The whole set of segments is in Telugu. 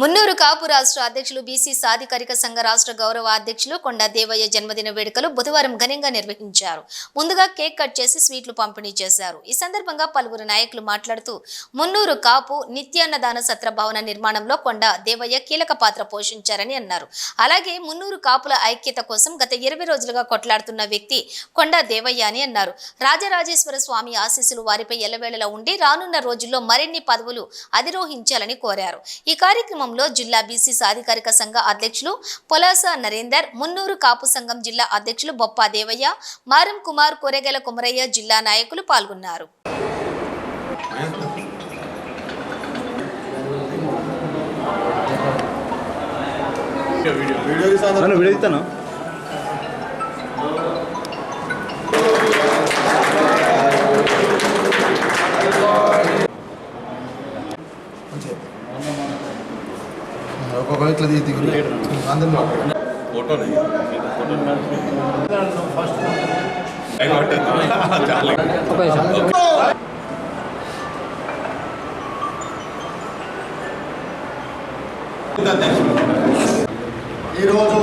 మున్నూరు కాపు రాష్ట్ర అధ్యక్షులు బీసీ సాధికారిక సంఘ రాష్ట్ర గౌరవ అధ్యక్షులు కొండా దేవయ్య జన్మదిన వేడుకలు బుధవారం ఘనంగా నిర్వహించారు. ముందుగా కేక్ కట్ చేసి స్వీట్లు పంపిణీ చేశారు. ఈ సందర్భంగా పలువురు నాయకులు మాట్లాడుతూ మున్నూరు కాపు నిత్యాన్నదాన సత్ర భవన నిర్మాణంలో కొండా దేవయ్య కీలక పాత్ర పోషించారని అన్నారు. అలాగే మున్నూరు కాపుల ఐక్యత కోసం గత ఇరవై రోజులుగా కొట్లాడుతున్న వ్యక్తి కొండా దేవయ్య అని అన్నారు. రాజరాజేశ్వర స్వామి ఆశీస్సులు వారిపై ఎల్లవేళలా ఉండి రానున్న రోజుల్లో మరిన్ని పదవులు అధిరోహించాలని కోరారు. ఈ కార్యక్రమం కార్యక్రమంలో జిల్లా బీసీ సాధికారిక సంఘ అధ్యక్షులు పొలాస నరేందర్ మున్నూరు కాపు సంఘం జిల్లా అధ్యక్షులు బొప్పా దేవయ్య మారం కుమార్ కొరెగెల కుమరయ్య జిల్లా నాయకులు పాల్గొన్నారు. ఒక్కొక్క ఇట్లా తీసి దిగులు ఫోటో ఫస్ట్ ఈరోజు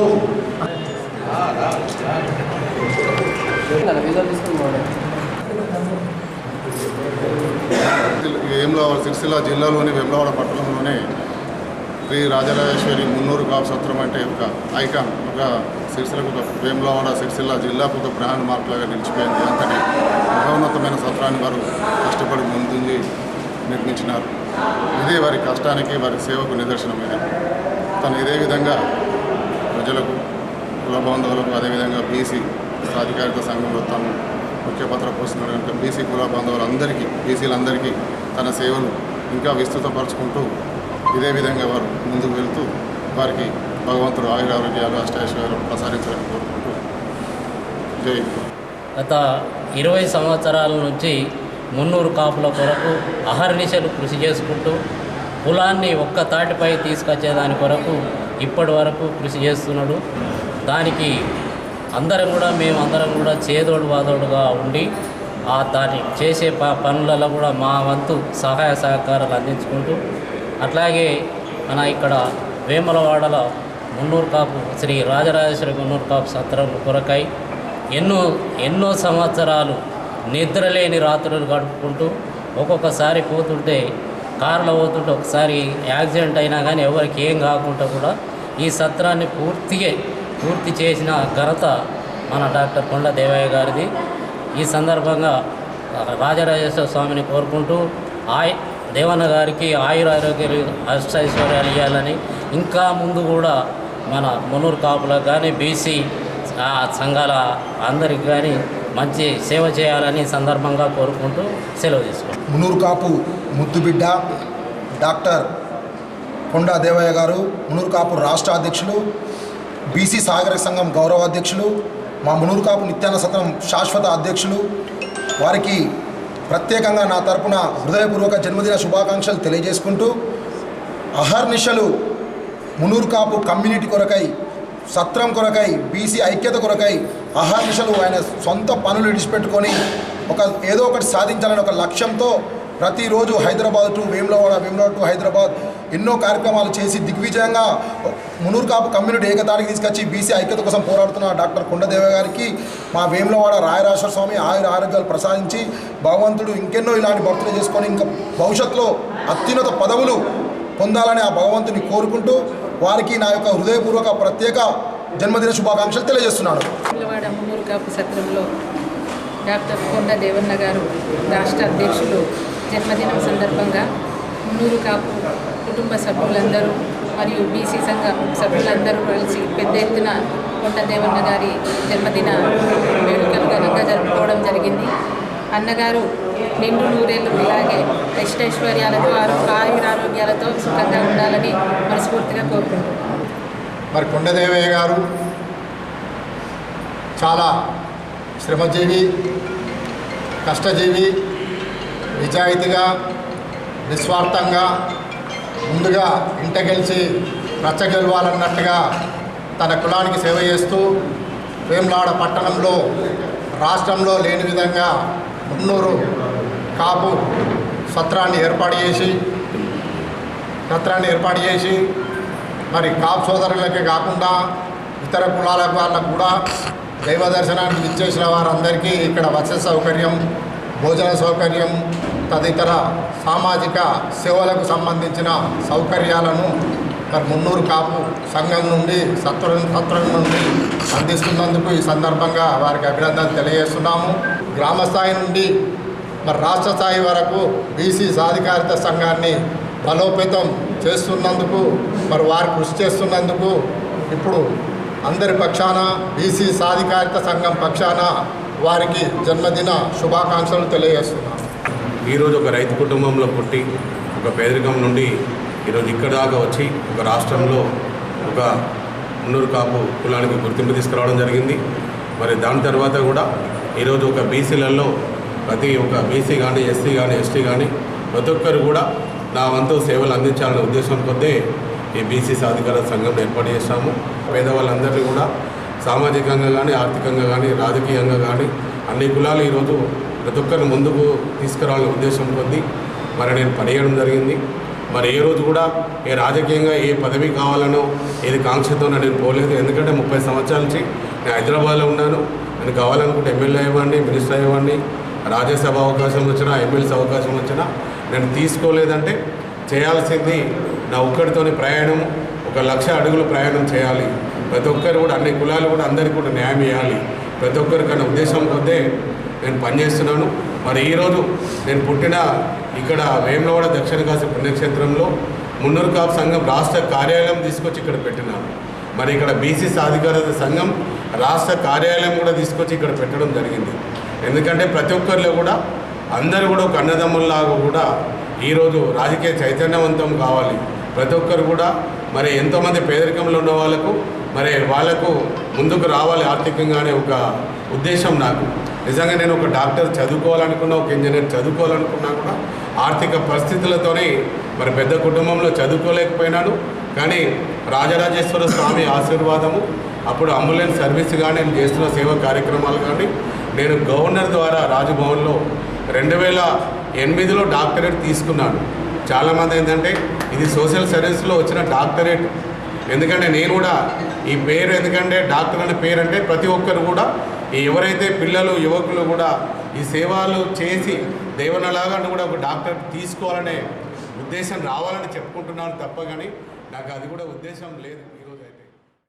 వేములవాడ సిరిసిల్ల జిల్లాలోని వేములవాడ పట్టణంలోనే శ్రీ రాజరాజేశ్వరి మున్నూరు కాపు సత్రం అంటే ఒక ఐకాన్ ఒక సిరిసిలకు ఒక వేములవాడ సిరిసిల్ల జిల్లాకు ఒక బ్రాండ్ మార్క్ లాగా నిలిచిపోయింది. అంతటి మహోన్నతమైన సత్రాన్ని వారు కష్టపడి ముందుంది నిర్మించినారు. ఇదే వారి కష్టానికి వారి సేవకు నిదర్శనం ఇది. తను ఇదే విధంగా ప్రజలకు కులబాంధవులకు అదేవిధంగా బీసీ సాధికారిత సంఘంలో తను ముఖ్య పాత్ర పోస్తున్నాడు కనుక బీసీ కుల బాంధవులందరికీ బీసీలందరికీ తన సేవలు ఇంకా విస్తృతపరచుకుంటూ ఇదే విధంగా వారు ముందుకు వెళ్తూ వారికి భగవంతుడు ఆయురారోగ్యాలు అష్టాశ్వర్యాలు ప్రసారించాలని కోరుకుంటూ జై గత ఇరవై సంవత్సరాల నుంచి మున్నూరు కాపుల కొరకు అహర్నిశలు కృషి చేసుకుంటూ కులాన్ని ఒక్క తాటిపై తీసుకొచ్చేదాని కొరకు ఇప్పటి వరకు కృషి చేస్తున్నాడు. దానికి అందరం కూడా మేము అందరం కూడా చేదోడు వాదోడుగా ఉండి ఆ దాని చేసే ప పనులలో కూడా మా వంతు సహాయ సహకారాలు అందించుకుంటూ అట్లాగే మన ఇక్కడ వేములవాడలో మున్నూరు కాపు శ్రీ రాజరాజేశ్వరి మున్నూరు కాపు సత్రం కొరకై ఎన్నో ఎన్నో సంవత్సరాలు నిద్రలేని రాత్రులు గడుపుకుంటూ ఒక్కొక్కసారి పోతుంటే కారులో పోతుంటే ఒకసారి యాక్సిడెంట్ అయినా కానీ ఎవరికి ఏం కాకుండా కూడా ఈ సత్రాన్ని పూర్తిగా పూర్తి చేసిన ఘనత మన డాక్టర్ కొండ దేవయ్య గారిది. ఈ సందర్భంగా రాజరాజేశ్వర స్వామిని కోరుకుంటూ ఆయ దేవన్న గారికి ఆయుర ఆరోగ్యాలు అష్టైశ్వర్యాలు ఇవ్వాలని ఇంకా ముందు కూడా మన మునూరు కాపులకు కానీ బీసీ ఆ సంఘాల అందరికి కానీ మంచి సేవ చేయాలని సందర్భంగా కోరుకుంటూ సెలవు తీసుకుంటాం మునూరు కాపు ముద్దుబిడ్డ డాక్టర్ కొండా దేవయ్య గారు మునూరు కాపు రాష్ట్ర అధ్యక్షులు బీసీ సాగర సంఘం గౌరవ అధ్యక్షులు మా మునూరు కాపు నిత్యాన సత్రం శాశ్వత అధ్యక్షులు వారికి ప్రత్యేకంగా నా తరపున హృదయపూర్వక జన్మదిన శుభాకాంక్షలు తెలియజేసుకుంటూ అహర్నిశలు మునూరు కాపు కమ్యూనిటీ కొరకై సత్రం కొరకై బీసీ ఐక్యత కొరకై అహర్నిశలు ఆయన సొంత పనులు విడిచిపెట్టుకొని ఒక ఏదో ఒకటి సాధించాలని ఒక లక్ష్యంతో ప్రతిరోజు హైదరాబాద్ టు వేములవాడ వేములవాడ టు హైదరాబాద్ ఎన్నో కార్యక్రమాలు చేసి దిగ్విజయంగా మునూరు కాపు కమ్యూనిటీ ఏకతానికి తీసుకొచ్చి బీసీ ఐక్యత కోసం పోరాడుతున్న డాక్టర్ కొండదేవ గారికి మా వేములవాడ రాయరాశ్వర స్వామి ఆయుర ఆరోగ్యాలు ప్రసాదించి భగవంతుడు ఇంకెన్నో ఇలాంటి భక్తులు చేసుకొని ఇంకా భవిష్యత్తులో అత్యున్నత పదవులు పొందాలని ఆ భగవంతుని కోరుకుంటూ వారికి నా యొక్క హృదయపూర్వక ప్రత్యేక జన్మదిన శుభాకాంక్షలు తెలియజేస్తున్నాను. మున్నూరు కాపు సత్రంలో డాక్టర్ కొండ దేవన్న గారు రాష్ట్ర అధ్యక్షులు జన్మదినం సందర్భంగా మున్నూరు కాపు కుటుంబ సభ్యులందరూ మరియు బీసీ సంఘ సభ్యులందరూ కలిసి పెద్ద ఎత్తున కొండదేవన్న గారి జన్మదిన వేడుకలు ఘనంగా జరుపుకోవడం జరిగింది. అన్నగారు నిండు నూరేళ్ళు ఇలాగే అష్టైశ్వర్యాలతో ఆయురారోగ్యాలతో సుఖంగా ఉండాలని మనస్ఫూర్తిగా కోరుకుంటున్నాను మరి కొండదేవయ్య గారు చాలా శ్రమజీవి కష్టజీవి నిజాయితీగా నిస్వార్థంగా ముందుగా ఇంట గెలిచి రచ్చ గెలవాలన్నట్టుగా తన కులానికి సేవ చేస్తూ వేములాడ పట్టణంలో రాష్ట్రంలో లేని విధంగా మున్నూరు కాపు సత్రాన్ని ఏర్పాటు చేసి సత్రాన్ని ఏర్పాటు చేసి మరి కాపు సోదరులకే కాకుండా ఇతర కులాల వాళ్ళకు కూడా దైవ దర్శనానికి ఇచ్చేసిన వారందరికీ ఇక్కడ వసతి సౌకర్యం భోజన సౌకర్యం తదితర సామాజిక సేవలకు సంబంధించిన సౌకర్యాలను మరి మున్నూరు కాపు సంఘం నుండి సత్వరం సత్వరం నుండి అందిస్తున్నందుకు ఈ సందర్భంగా వారికి అభినందనలు తెలియజేస్తున్నాము. గ్రామ స్థాయి నుండి మరి రాష్ట్ర స్థాయి వరకు బీసీ సాధికారిత సంఘాన్ని బలోపేతం చేస్తున్నందుకు మరి వారు కృషి చేస్తున్నందుకు ఇప్పుడు అందరి పక్షాన బీసీ సాధికారిత సంఘం పక్షాన వారికి జన్మదిన శుభాకాంక్షలు తెలియజేస్తున్నాను ఈరోజు ఒక రైతు కుటుంబంలో పుట్టి ఒక పేదరికం నుండి ఈరోజు ఇక్కడ దాకా వచ్చి ఒక రాష్ట్రంలో ఒక ఉన్నూరు కాపు కులానికి గుర్తింపు తీసుకురావడం జరిగింది. మరి దాని తర్వాత కూడా ఈరోజు ఒక బీసీలలో ప్రతి ఒక్క బీసీ కానీ ఎస్సీ కానీ ఎస్టీ కానీ ప్రతి ఒక్కరు కూడా నా వంతు సేవలు అందించాలనే ఉద్దేశం కొద్దే ఈ బీసీ సాధికార సంఘం ఏర్పాటు చేశాము. పేదవాళ్ళందరినీ కూడా సామాజికంగా కానీ ఆర్థికంగా కానీ రాజకీయంగా కానీ అన్ని కులాలు ఈరోజు ప్రతి ఒక్కరిని ముందుకు తీసుకురావాలనే ఉద్దేశం కొద్ది మరి నేను పనిచేయడం జరిగింది. మరి ఏ రోజు కూడా ఏ రాజకీయంగా ఏ పదవి కావాలనో ఏది కాంక్షతో నేను పోలేదు. ఎందుకంటే ముప్పై సంవత్సరాల నుంచి నేను హైదరాబాద్లో ఉన్నాను. నేను కావాలనుకుంటే ఎమ్మెల్యే అయ్యేవాడిని మినిస్టర్ అయ్యేవాడిని రాజ్యసభ అవకాశం వచ్చినా ఎమ్మెల్సీ అవకాశం వచ్చినా నేను తీసుకోలేదంటే చేయాల్సింది నా ఒక్కడితోని ప్రయాణం ఒక లక్ష అడుగులు ప్రయాణం చేయాలి. ప్రతి ఒక్కరు కూడా అన్ని కులాలు కూడా అందరికీ కూడా న్యాయం ఇవ్వాలి. ప్రతి ఒక్కరికన్నా ఉద్దేశం కొద్దే నేను పనిచేస్తున్నాను మరి ఈరోజు నేను పుట్టిన ఇక్కడ వేములవాడ దక్షిణ కాశీ పుణ్యక్షేత్రంలో మున్నూరు కాపు సంఘం రాష్ట్ర కార్యాలయం తీసుకొచ్చి ఇక్కడ పెట్టినాను మరి ఇక్కడ బీసీ సాధికారత సంఘం రాష్ట్ర కార్యాలయం కూడా తీసుకొచ్చి ఇక్కడ పెట్టడం జరిగింది. ఎందుకంటే ప్రతి ఒక్కరిలో కూడా అందరూ కూడా ఒక అన్నదమ్ముల్లాగా కూడా ఈరోజు రాజకీయ చైతన్యవంతం కావాలి. ప్రతి ఒక్కరు కూడా మరి ఎంతోమంది పేదరికంలో ఉన్న వాళ్ళకు మరి వాళ్ళకు ముందుకు రావాలి ఆర్థికంగా అనే ఒక ఉద్దేశం నాకు. నిజంగా నేను ఒక డాక్టర్ చదువుకోవాలనుకున్నా ఒక ఇంజనీర్ చదువుకోవాలనుకున్నా కూడా ఆర్థిక పరిస్థితులతోనే మరి పెద్ద కుటుంబంలో చదువుకోలేకపోయినాను. కానీ రాజరాజేశ్వర స్వామి ఆశీర్వాదము అప్పుడు అంబులెన్స్ సర్వీస్ కానీ నేను చేస్తున్న సేవా కార్యక్రమాలు కానీ నేను గవర్నర్ ద్వారా రాజభవన్లో రెండు వేల ఎనిమిదిలో డాక్టరేట్ తీసుకున్నాను. చాలామంది ఏంటంటే ఇది సోషల్ సర్వీస్లో వచ్చిన డాక్టరేట్ ఎందుకంటే నేను కూడా ఈ పేరు ఎందుకంటే డాక్టర్ అనే పేరు అంటే ప్రతి ఒక్కరు కూడా ఎవరైతే పిల్లలు యువకులు కూడా ఈ సేవలు చేసి దేవునలాగా కూడా ఒక డాక్టర్ తీసుకోవాలనే ఉద్దేశం రావాలని చెప్పుకుంటున్నాను తప్ప కానీ నాకు అది కూడా ఉద్దేశం లేదు.